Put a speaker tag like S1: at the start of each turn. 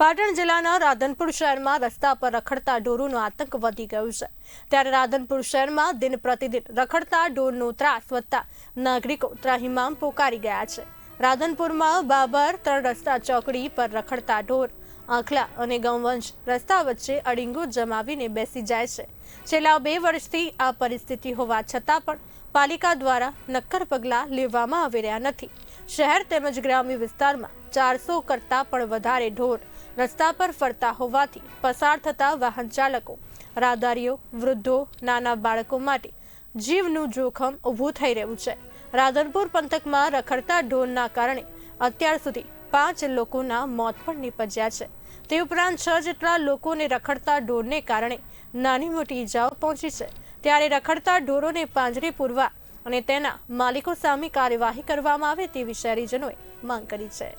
S1: પાટણ જિલ્લાના રાધનપુર શહેરમાં રસ્તા પર રખડતા ઢોરોનો આતંક વધી ગયો છે. ત્યારે રાધનપુર શહેરમાં દિન પ્રતિદિન રખડતા ઢોરનો ત્રાસ વધતા નાગરિકો ત્રાહિમામ પોકારી ગયા છે. રાધનપુરમાં બાબર ત્રણ રસ્તા ચોકડી પર રખડતા ઢોર, આંખલા અને ગૌવંશ રસ્તા વચ્ચે અડીંગો જમાવીને બેસી જાય છે. છેલ્લા બે વર્ષથી આ પરિસ્થિતિ હોવા છતાં પણ પાલિકા દ્વારા નક્કર પગલાં લેવામાં આવી રહ્યા નથી. શહેર તેમજ ગ્રામ્ય વિસ્તારમાં ચારસો કરતાં પણ વધારે ઢોર રસ્તા પર ફરતા હોવાથી પસાર થતા વાહન ચાલકો, રાહદારીઓ, વૃદ્ધો, નાના બાળકો માટે જીવનું જોખમ ઊભું થઈ રહ્યું છે. રાધનપુર પંથકમાં રખડતા ઢોરના કારણે અત્યાર સુધી પાંચ લોકોના મોત પણ નીપજ્યા છે. તે ઉપરાંત છ જેટલા લોકોને રખડતા ઢોરને કારણે નાની મોટી ઈજાઓ પહોંચી છે. ત્યારે રખડતા ઢોરોને પાંજરે પૂરવા અને તેના માલિકો સામે કાર્યવાહી કરવામાં આવે તેવી શહેરીજનોએ માંગ કરી છે.